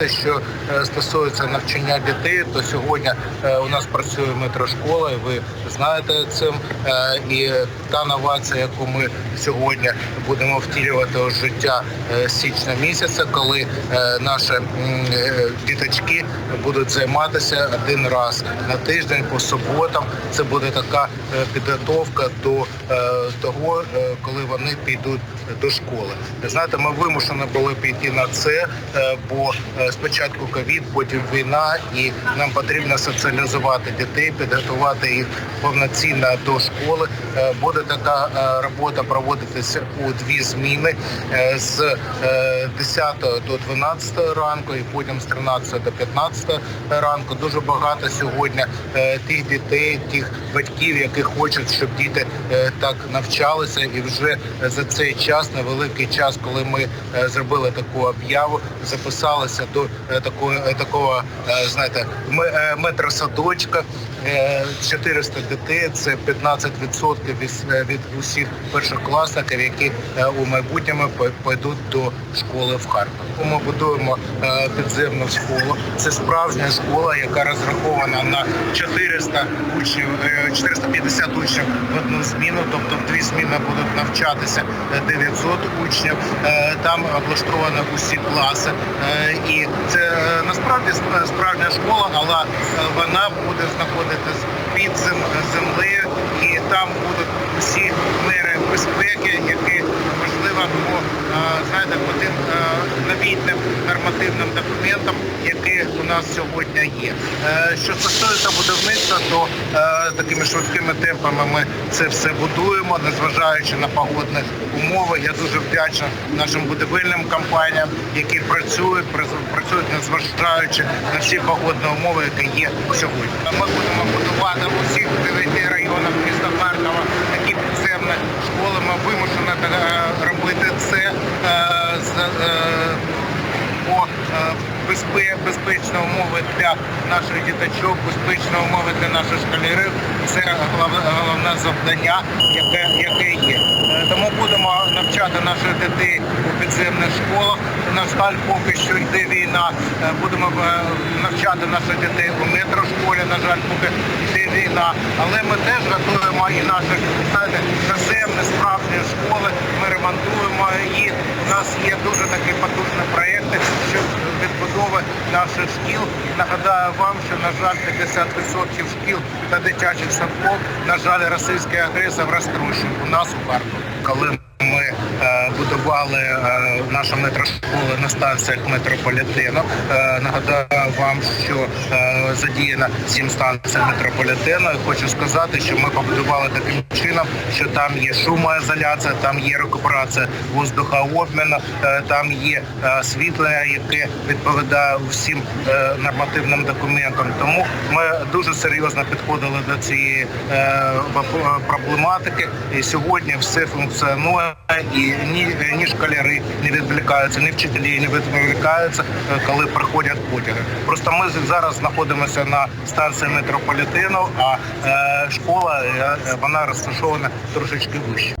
Те, що е, стосується навчання дітей, то сьогодні е, у нас працює метрошкола, і ви знаєте цим. Е, І та новація, яку ми сьогодні будемо втілювати у життя січня місяця, коли наші діточки будуть займатися один раз на тиждень по суботам. Це буде така підготовка до того, коли вони підуть до школи. Знаєте, ми вимушені були піти на це, бо спочатку ковід, потім війна, і нам потрібно соціалізувати дітей, підготувати їх повноцінно до школи. Е, Буде така е, робота проводитися у дві зміни е, з е, 10 до 12 ранку, і потім з 13 до 15 ранку. Дуже багато сьогодні е, тих дітей, тих батьків, які хочуть, щоб діти е, так навчалися, і вже за цей час, невеликий час, коли ми е, зробили таку об'яву, записалися до е, такого, е, такого е, знаєте, метросадочка. Е, 400 дітей це 15% від, усіх першокласників, які у майбутньому пойдуть до школи в Харкові. Ми будуємо підземну школу. Це справжня школа, яка розрахована на 400 учнів, е, 450 учнів в одну зміну, тобто в дві зміни будуть навчатися е, 900 учнів. Там облаштовані усі класи. І це е, насправді справжня школа, але е, вона буде знаходитись під землею, і там будуть усі мери безпеки, які можливо по е, знаєте, е, новітним нормативним документам, нас сьогодні є. Е, Що стосується будівництва, то е, такими швидкими темпами ми це все будуємо, незважаючи на погодні умови. Я дуже вдячний нашим будівельним компаніям, які працюють, працюють незважаючи на всі погодні умови, які є сьогодні. Ми будемо будувати усіх дев'яти безпечні умови для наших діточок, безпечні умови для наших школярів. Це головне завдання, яке, яке є. Е, Тому будемо навчати наших дітей у підземних школах. На жаль, поки що йде війна. Е, Будемо е, навчати наших дітей у метрошколі. На жаль, поки йде війна. Але ми теж готуємо і наші наземні справжні школи. Ми ремонтуємо і у нас є дуже щодо відбудови наших шкіл. Нагадаю вам, що на жаль 50% шкіл та дитячих садків, на жаль, російський агресор розтрощив у нас у Харкові. Коли ми е, будували е, нашу метрошколу на станціях метрополітену. Е, нагадаю вам, що е, задіяно сім станцій метрополітену. Хочу сказати, що ми побудували таким чином, що там є шумоізоляція, там є рекуперація воздухообміну, там є освітлення, яке відповідає всім нормативним документам. Тому ми дуже серйозно підходили до цієї проблематики. І сьогодні все функціонує, і ні, ні школяри не відволікаються, ні вчителі не відволікаються, е, коли проходять потяги. Просто ми зараз знаходимося на станції метрополітену, а е, школа е, вона розташована трошечки вище.